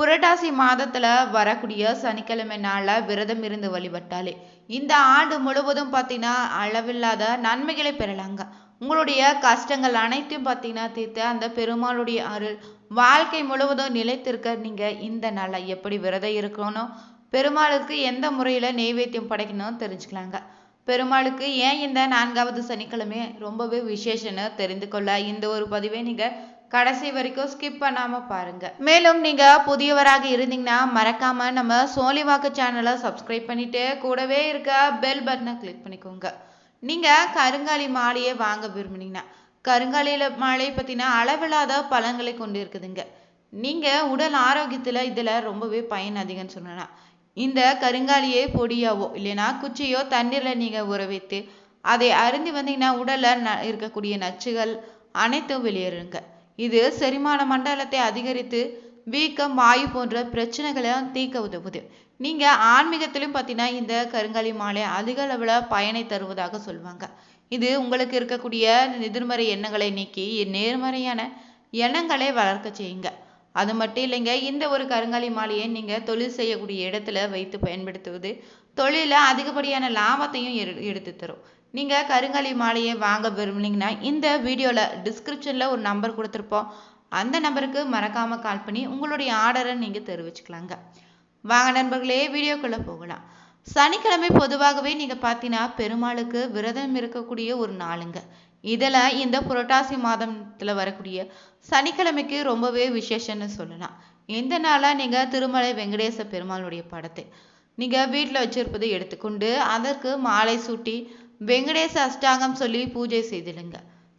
புரட்டாசி மாதத்துல வரக்கூடிய சனிக்கிழமை நாள்ல விரதம் இருந்து வழிபட்டாலே இந்த ஆண்டு முழுவதும் பார்த்தீங்கன்னா அளவில்லாத நன்மைகளை பெறலாங்க. உங்களுடைய கஷ்டங்கள் அனைத்தையும் பார்த்தீங்கன்னா தீர்த்து அந்த பெருமாளுடைய அருள் வாழ்க்கை முழுவதும் நிலைத்திருக்க நீங்க இந்த நாளை எப்படி விரதம் இருக்கணும் பெருமாளுக்கு எந்த முறையில நெய்வேத்தியம் படைக்கணும் தெரிஞ்சுக்கலாங்க. பெருமாளுக்கு ஏன் இந்த நான்காவது சனிக்கிழமை ரொம்பவே விசேஷன்னு தெரிந்து கொள்ள இந்த ஒரு பதிவை நீங்க கடைசி வரைக்கும் ஸ்கிப் பண்ணாம பாருங்க. மேலும் நீங்க புதியவராக இருந்தீங்கன்னா மறக்காம நம்ம சோலிவாக்கு சேனலை சப்ஸ்கிரைப் பண்ணிட்டு கூடவே இருக்க பெல் பட்டனை கிளிக் பண்ணிக்கோங்க. நீங்க கருங்காலி மாலையை வாங்க விரும்புனீங்கன்னா கருங்காலியில மாலை பத்தின அளவில்லாத பலன்களை கொண்டு இருக்குதுங்க. நீங்க உடல் ஆரோக்கியத்துல இதுல ரொம்பவே பயன் அதிகம்னு சொல்லலாம் இந்த கருங்காலியை பொடியாவோ இல்லைன்னா குச்சியோ தண்ணீர்ல நீங்க உற வைத்து அதை அருந்தி வந்தீங்கன்னா உடல்ல ந- இருக்கக்கூடிய நச்சுகள் அனைத்தும் வெளியேறுங்க. இது செரிமான மண்டலத்தை அதிகரித்து வீக்கம் வாயு போன்ற பிரச்சனைகளை தீர்க்க உதவுது. நீங்க ஆன்மீகத்திலும் பார்த்தீங்கன்னா இந்த கருங்காலி மாலை அதிக அளவில் பயனை தருவதாக சொல்லுவாங்க. இது உங்களுக்கு இருக்கக்கூடிய எதிர்மறை எண்ணங்களை நீக்கி நேர்மறையான எண்ணங்களை வளர்க்க செய்யுங்க. அது மட்டும் இல்லைங்க இந்த ஒரு கருங்காலி மாலையை நீங்க தொழில் செய்யக்கூடிய இடத்துல வைத்து பயன்படுத்துவது தொழில அதிகப்படியான லாபத்தையும் எடுத்து தரும். நீங்க கருங்காலி மாலையை வாங்க விரும்புனீங்கன்னா இந்த வீடியோல டிஸ்கிரிப்ஷனில் ஒரு நம்பர் கொடுத்துருப்போம். அந்த நம்பருக்கு மறக்காம கால் பண்ணி உங்களுடைய ஆர்டரை நீங்க தெரிவிச்சுக்கலாங்க. வாங்க நண்பர்களே வீடியோக்குள்ள போகலாம். சனிக்கிழமை பொதுவாகவே நீங்க பார்த்தீங்கன்னா பெருமாளுக்கு விரதம் இருக்கக்கூடிய ஒரு நாளுங்க. இதுல இந்த புரட்டாசி மாதத்துல வரக்கூடிய சனிக்கிழமைக்கு ரொம்பவே விசேஷம்னு சொல்லலாம். இந்த நாளா நீங்க திருமலை வெங்கடேச பெருமாளுடைய படத்தை நீங்க வீட்டில் வச்சிருப்பதை எடுத்துக்கொண்டு அதற்கு மாலை சூட்டி வெங்கடேச அஷ்டாங்கம் சொல்லி பூஜை செய்திடுங்க.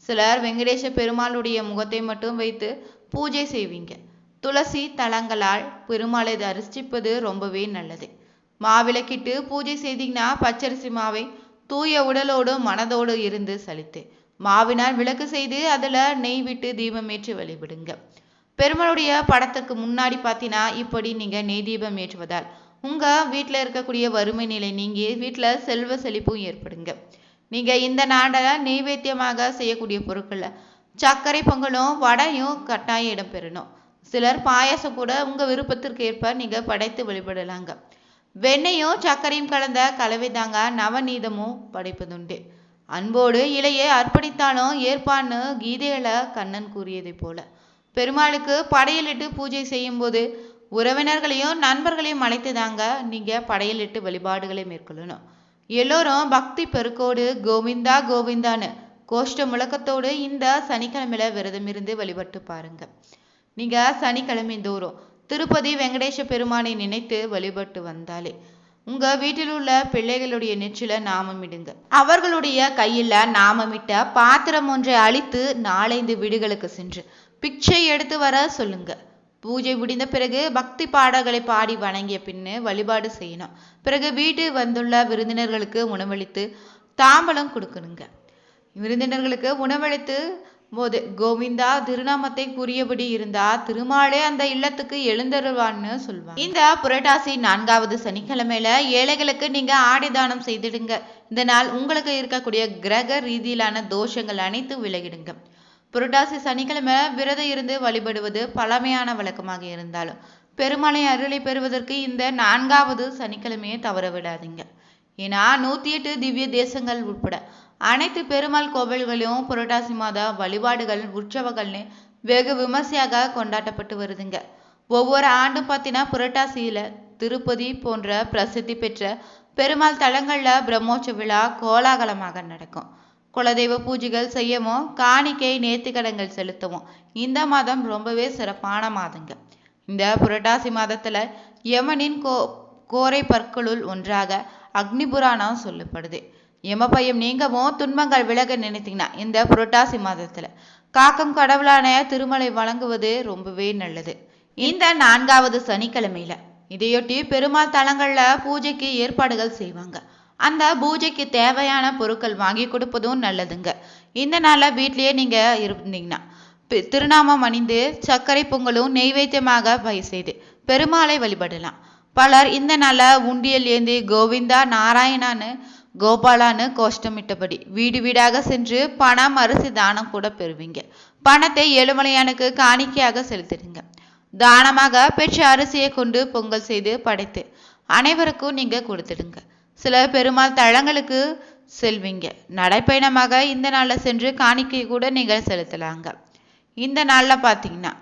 சிலர் வெங்கடேச பெருமாளுடைய முகத்தை மட்டும் வைத்து பூஜை செய்வீங்க. துளசி தலங்களால் பெருமாளை தரிசிப்பது ரொம்பவே நல்லது. மாவிளக்கிட்டு பூஜை செய்தீங்கன்னா பச்சரிசி மாவை தூய உடலோடு மனதோடு இருந்து சலித்து மாவினால் விளக்கு செய்து அதுல நெய் விட்டு தீபம் ஏற்றி வழிபடுங்க. பெருமாளுடைய படத்துக்கு முன்னாடி பார்த்தீங்கன்னா இப்படி நீங்க நெய் தீபம் ஏற்றுவதால் உங்க வீட்டில் இருக்கக்கூடிய வறுமை நிலை நீங்கி வீட்டில் செல்வ செழிப்பும் ஏற்படுங்க. நீங்க இந்த நாடை நைவேத்தியமாக செய்யக்கூடிய பொருட்கள்ல சர்க்கரை பொங்கலும் வடையும் கட்டாயம் இடம்பெறணும். சிலர் பாயாசம் கூட உங்க விருப்பத்திற்கு ஏற்ப நீங்க படைத்து வழிபடலாங்க. வெண்ணையும் சர்க்கரையும் கலந்த கலவை தாங்க நவநீதமும் படைப்பதுண்டு. அன்போடு இலையை அர்ப்பணித்தாலும் ஏற்பான்னு கீதையில கண்ணன் கூறியதைப் போல. பெருமாளுக்கு படையலிட்டு பூஜை செய்யும்போது உறவினர்களையும் நண்பர்களையும் அழைத்து தாங்க நீங்கள் படையலிட்டு வழிபாடுகளை மேற்கொள்ளணும். எல்லோரும் பக்தி பெருக்கோடு கோவிந்தா கோவிந்தான்னு கோஷ்ட முழக்கத்தோடு இந்த சனிக்கிழமையில விரதம் இருந்து வழிபட்டு பாருங்க. நீங்க சனிக்கிழமை தோறும் திருப்பதி வெங்கடேச பெருமானை நினைத்து வழிபட்டு வந்தாலே உங்க வீட்டில் உள்ள பிள்ளைகளுடைய நெற்றில நாமம் இடுங்க. அவர்களுடைய கையில நாமமிட்ட பாத்திரம் ஒன்றை அழித்து நாலைந்து வீடுகளுக்கு சென்று பிச்சை எடுத்து வர சொல்லுங்க. பூஜை முடிந்த பிறகு பக்தி பாடல்களை பாடி வணங்கிய பின்னு வழிபாடு செய்யணும். பிறகு வீட்டு வந்துள்ள விருந்தினர்களுக்கு உணவளித்து தாம்பலம் கொடுக்கணுங்க. விருந்தினர்களுக்கு உணவளித்து போது கோவிந்தா திருநாமத்தை கூறியபடி இருந்தா திருமாலே அந்த இல்லத்துக்கு எழுந்தருவான்னு சொல்லுவாங்க இந்த புரட்டாசி நான்காவது சனிக்கிழமையில ஏழைகளுக்கு நீங்க ஆடிதானம் செய்திடுங்க. இந்த நாள் உங்களுக்கு இருக்கக்கூடிய கிரக ரீதியிலான தோஷங்கள் அனைத்தும் விலகிடுங்க. புரட்டாசி சனிக்கிழமை விரதம் இருந்து வழிபடுவது பழமையான வழக்கமாக இருந்தாலும் பெருமாளை அருளை பெறுவதற்கு இந்த நான்காவது சனிக்கிழமையை தவற விடாதீங்க. ஏன்னா நூத்தி எட்டு திவ்ய தேசங்கள் உட்பட அனைத்து பெருமாள் கோவில்களையும் புரட்டாசி மாத வழிபாடுகள் உற்சவங்கள்னு வெகு விமர்சையாக கொண்டாடப்பட்டு வருதுங்க. ஒவ்வொரு ஆண்டும் பார்த்தீங்கன்னா புரட்டாசியில திருப்பதி போன்ற பிரசித்தி பெற்ற பெருமாள் தலங்கள்ல பிரம்மோற்சவ விழா கோலாகலமாக நடக்கும். குலதெய்வ பூஜைகள் செய்யவும் காணிக்கை நேர்த்திக்கடங்கள் செலுத்தவும் இந்த மாதம் ரொம்பவே சிறப்பான மாதங்க. இந்த புரட்டாசி மாதத்துல யமனின் கோ கோரை பற்களுள் ஒன்றாக அக்னி புராணம் சொல்லப்படுது. யமபயம் நீங்கவும் துன்பங்கள் விலக நினைத்தீங்கன்னா இந்த புரட்டாசி மாதத்துல காக்கம் கடவுளான திருமலை வழங்குவது ரொம்பவே நல்லது. இந்த நான்காவது சனிக்கிழமையில இதையொட்டி பெருமாள் தலங்கள்ல பூஜைக்கு ஏற்பாடுகள் செய்வாங்க. அந்த பூஜைக்கு தேவையான பொருட்கள் வாங்கி கொடுப்பதும் நல்லதுங்க. இந்த நாளில் வீட்லேயே நீங்கள் இருந்தீங்கன்னா திருநாமம் அணிந்து சர்க்கரை பொங்கலும் நெய்வேத்தியமாக பயிர் செய்து பெருமாளை வழிபடலாம். பலர் இந்த நாளில் உண்டியல் ஏந்தி கோவிந்தா நாராயணான்னு கோபாலான்னு கோஷ்டமிட்டபடி வீடு வீடாக சென்று பணம் அரிசி தானம் கூட பெறுவீங்க. பணத்தை ஏழுமலையானுக்கு காணிக்கையாக செலுத்திடுங்க. தானமாக பெற்ற அரிசியை கொண்டு பொங்கல் செய்து படைத்து அனைவருக்கும் நீங்கள் கொடுத்துடுங்க. சில பெருமாள் தளங்களுக்கு செல்வீங்க. நடைப்பயணமாக இந்த நாளில் சென்று காணிக்கை கூட நீங்கள் செலுத்தலாங்க. இந்த நாளில் பார்த்தீங்கன்னா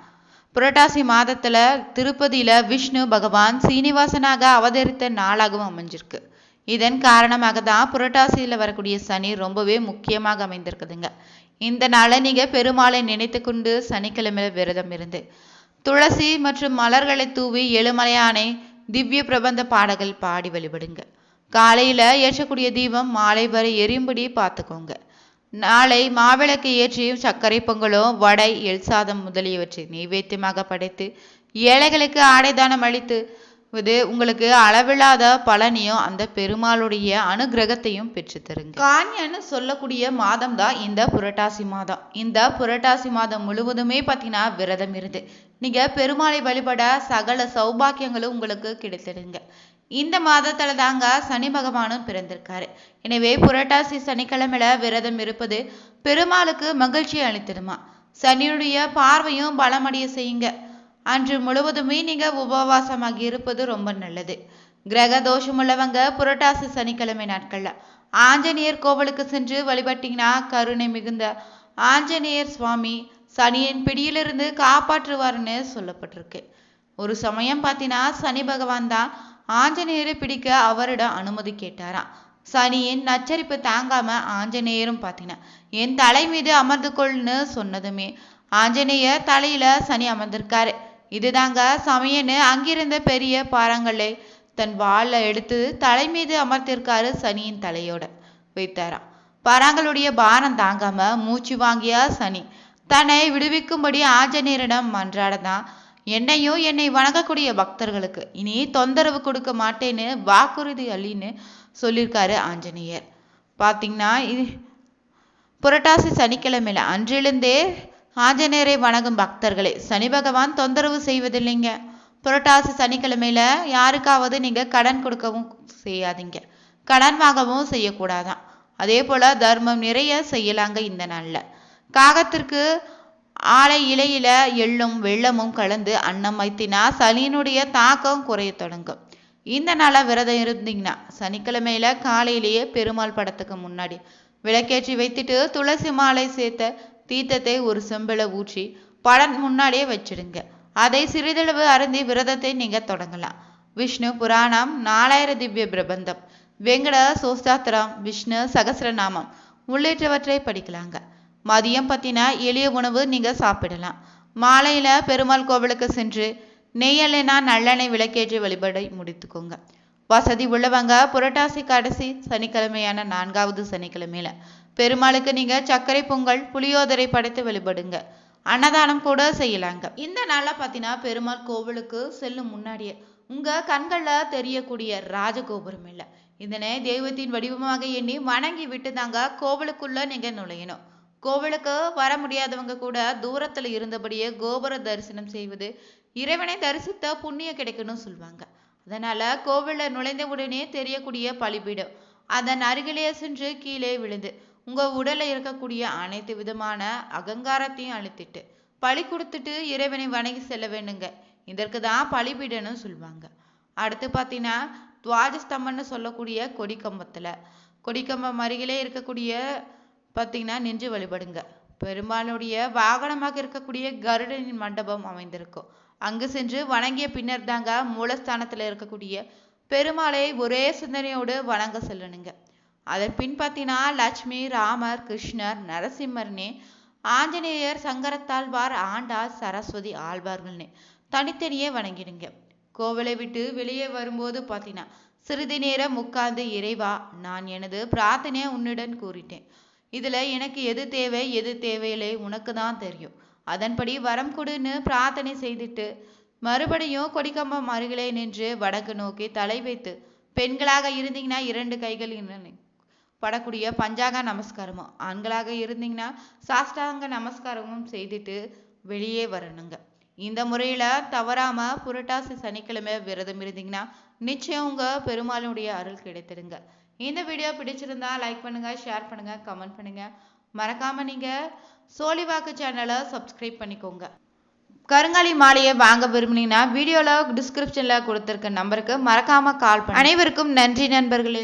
புரட்டாசி மாதத்தில் திருப்பதியில் விஷ்ணு பகவான் சீனிவாசனாக அவதரித்த நாளாகவும் அமைஞ்சிருக்கு. இதன் காரணமாக தான் புரட்டாசியில் வரக்கூடிய சனி ரொம்பவே முக்கியமாக அமைந்திருக்குதுங்க. இந்த நாளை நீங்கள் பெருமாளை நினைத்து கொண்டு சனிக்கிழமையில விரதம் இருந்து துளசி மற்றும் மலர்களை தூவி எழுமலையானை திவ்ய பிரபந்த பாடல்கள் பாடி வழிபடுங்க. காலையில ஏற்றக்கூடிய தீபம் மாலை வரை எரியும்படி பார்த்துக்கோங்க. நாளை மாவிளக்கு ஏற்றியும் சர்க்கரை பொங்கலும் வடை எல் சாதம் முதலியவற்றை நைவேத்தியமாக படைத்து ஏழைகளுக்கு ஆடைதானம் அளித்து இது உங்களுக்கு அளவில்லாத பலனையும் அந்த பெருமாளுடைய அனுகிரகத்தையும் பெற்று தருங்க. கான்யன்னு சொல்லக்கூடிய மாதம் தான் இந்த புரட்டாசி மாதம். இந்த புரட்டாசி மாதம் முழுவதுமே பார்த்தீங்கன்னா விரதம் இருந்து நீங்க பெருமாளை வழிபட சகல சௌபாக்கியங்களும் உங்களுக்கு கிடைத்திடுங்க. இந்த மாதத்துல தாங்க சனி பகவானும் பிறந்திருக்காரு. எனவே புரட்டாசி சனிக்கிழமையில விரதம் இருப்பது பெருமாளுக்கு மகிழ்ச்சி அளித்திடுமா சனியுடைய பார்வையும் பலமடைய செய்யுங்க. அன்று முழுவதுமே நீங்க உபவாசமாகி இருப்பது ரொம்ப நல்லது. கிரக தோஷம் உள்ளவங்க புரட்டாசி சனிக்கிழமை நாட்கள்ல ஆஞ்சநேயர் கோவிலுக்கு சென்று வழிபட்டீங்கன்னா கருணை மிகுந்த ஆஞ்சநேயர் சுவாமி சனியின் பிடியிலிருந்து காப்பாற்றுவார்னு சொல்லப்பட்டிருக்கு. ஒரு சமயம் பார்த்தீங்கன்னா சனி பகவான் தான் ஆஞ்சநேயரை பிடிக்க அவரிடம் அனுமதி கேட்டாராம். சனியின் நச்சரிப்பு தாங்காம ஆஞ்சநேயரும் பார்த்தீங்கன்னா என் தலை மீது அமர்ந்து கொள்னு சொன்னதுமே. ஆஞ்சநேயர் தலையில சனி அமர்ந்திருக்காரு. இதுதாங்க சமயன்னு அங்கிருந்த பெரிய பாறாங்கல்லை தன் வாளை எடுத்து தலை மீது அமர்த்திருக்காரு சனியின் தலையோட வைத்தாராம். பாறாங்களுடைய பாரம் தாங்காம மூச்சு வாங்கியா சனி தன்னை விடுவிக்கும்படி ஆஞ்சநேயரிடம் மன்றாடதான் என்னையும் என்னை வணங்கக்கூடிய பக்தர்களுக்கு இனி தொந்தரவு கொடுக்க மாட்டேன்னு வாக்குறுதி அள்ளின்னு சொல்லியிருக்காரு ஆஞ்சநேயர். பார்த்தீங்கன்னா இது புரட்டாசி சனிக்கிழமையில அன்றிலிருந்தே ஆஞ்சநேயரை வணங்கும் பக்தர்களே சனி பகவான் தொந்தரவு செய்வதில்லைங்க. புரட்டாசி சனிக்கிழமையில யாருக்காவது நீங்க கடன் கொடுக்கவும் செய்யாதீங்க. கடன் வாங்கவும் செய்யக்கூடாதான். அதே போல தர்மம் நிறைய செய்யலாங்க இந்த நாள்ல. காகத்திற்கு ஆலை இலையில எள்ளும் வெள்ளமும் கலந்து அன்னம் வைத்தினா சனியினுடைய தாக்கம் குறைய தொடங்கும். இந்த நாள விரதம் இருந்தீங்கன்னா சனிக்கிழமையில காலையிலேயே பெருமாள் படத்துக்கு முன்னாடி விளக்கேற்றி வைத்துட்டு துளசி மாலை சேர்த்த தீர்த்தத்தை ஒரு செம்பில ஊற்றி படம் முன்னாடியே வச்சிடுங்க. அதை சிறிதளவு அருந்தி விரதத்தை நீங்க தொடங்கலாம். விஷ்ணு புராணம் நாலாயிர திவ்ய பிரபந்தம். வெங்கட சோஸ்தாத்திரம் விஷ்ணு சகசிரநாமம் உள்ளிட்டவற்றை படிக்கலாங்க. மதியம் பற்றின எளிய உணவு நீங்க சாப்பிடலாம். மாலையில பெருமாள் கோவிலுக்கு சென்று நெய்யலைனா நல்லெண்ணெய் விளக்கேற்றி வழிபாடை முடித்துக்கோங்க. வசதி உள்ளவங்க புரட்டாசி கடைசி சனிக்கிழமையான நான்காவது சனிக்கிழமையில பெருமாளுக்கு நீங்க சர்க்கரை பொங்கல் புளியோதரை படைத்து வழிபடுங்க. அன்னதானம் கூட செய்யலாங்க. இந்த நாளில் பார்த்தீங்கன்னா பெருமாள் கோவிலுக்கு செல்லும் முன்னாடியே உங்க கண்கள்ல தெரியக்கூடிய ராஜகோபுரம் இல்லை. இதனை தெய்வத்தின் வடிவமாக எண்ணி வணங்கி விட்டு தாங்க கோவிலுக்குள்ள நீங்க நுழையணும். கோவிலுக்கு வர முடியாதவங்க கூட தூரத்துல இருந்தபடியே கோபுர தரிசனம் செய்வது இறைவனை தரிசித்த புண்ணியம் கிடைக்கணும்னு சொல்லுவாங்க. அதனால கோவிலில் நுழைந்த உடனே தெரியக்கூடிய பலிபீடம் அதன் அருகிலேயே சென்று கீழே விழுந்து உங்க உடல்ல இருக்கக்கூடிய அனைத்து விதமான அகங்காரத்தையும் அழுத்திட்டு பழி கொடுத்துட்டு இறைவனை வணங்கி செல்ல வேணுங்க இதற்கு தான் பலிபீடம்னு சொல்லுவாங்க. அடுத்து பார்த்தீங்கன்னா துவாஜஸ்தம்பன்னு சொல்லக்கூடிய கொடிக்கம்பத்துல கொடிக்கம்பம் அருகிலே இருக்கக்கூடிய பார்த்தீங்கன்னா நின்று வழிபடுங்க. பெருமாளுடைய வாகனமாக இருக்கக்கூடிய கருடனின் மண்டபம் அமைந்திருக்கும். அங்கு சென்று வணங்கிய பின்னர் தாங்க மூலஸ்தானத்துல இருக்கக்கூடிய பெருமாளை ஒரே சிந்தனையோடு வணங்க செல்லணுங்க. அதன் பின் பார்த்தீங்கன்னா லட்சுமி ராமர் கிருஷ்ணர் நரசிம்மர்னே ஆஞ்சநேயர் சங்கரத்தாழ்வார் ஆண்டாள் சரஸ்வதி ஆழ்வார்கள்னு தனித்தனியே வணங்கிடுங்க. கோவிலை விட்டு வெளியே வரும்போது பார்த்தீங்கன்னா சிறிது நேரம் உட்கார்ந்து இறைவா நான் எனது பிரார்த்தனையை உன்னிடம் கூறிட்டேன். இதுல எனக்கு எது தேவை எது தேவையில்லை உனக்கு தான் தெரியும். அதன்படி வரம் கொடுன்னு பிரார்த்தனை செய்துட்டு மறுபடியும் கொடிக்கம்பம் அருகிலே நின்று வடக்கு நோக்கி தலை வைத்து பெண்களாக இருந்தீங்கன்னா இரண்டு கைகள் படக்கூடிய பஞ்சாங்க நமஸ்காரமும் ஆண்களாக இருந்தீங்கன்னா சாஷ்டாங்க நமஸ்காரமும் செய்துட்டு வெளியே வரணுங்க. இந்த முறையில தவறாம புரட்டாசி சனிக்கிழமை விரதம் இருந்தீங்கன்னா நிச்சயம் உங்க பெருமாளுடைய அருள் கிடைத்திருங்க இந்த வீடியோ பிடிச்சிருந்தா லைக் பண்ணுங்கள் ஷேர் பண்ணுங்கள் கமெண்ட் பண்ணுங்கள் மறக்காமல் நீங்கள் சோழிவாக்கு சேனலை சப்ஸ்கிரைப் பண்ணிக்கோங்க. கருங்காலி மாலையை வாங்க விரும்புனீங்கன்னா வீடியோவில் டிஸ்கிரிப்ஷனில் கொடுத்துருக்க நம்பருக்கு மறக்காமல் கால் பண்ண. அனைவருக்கும் நன்றி நண்பர்களே.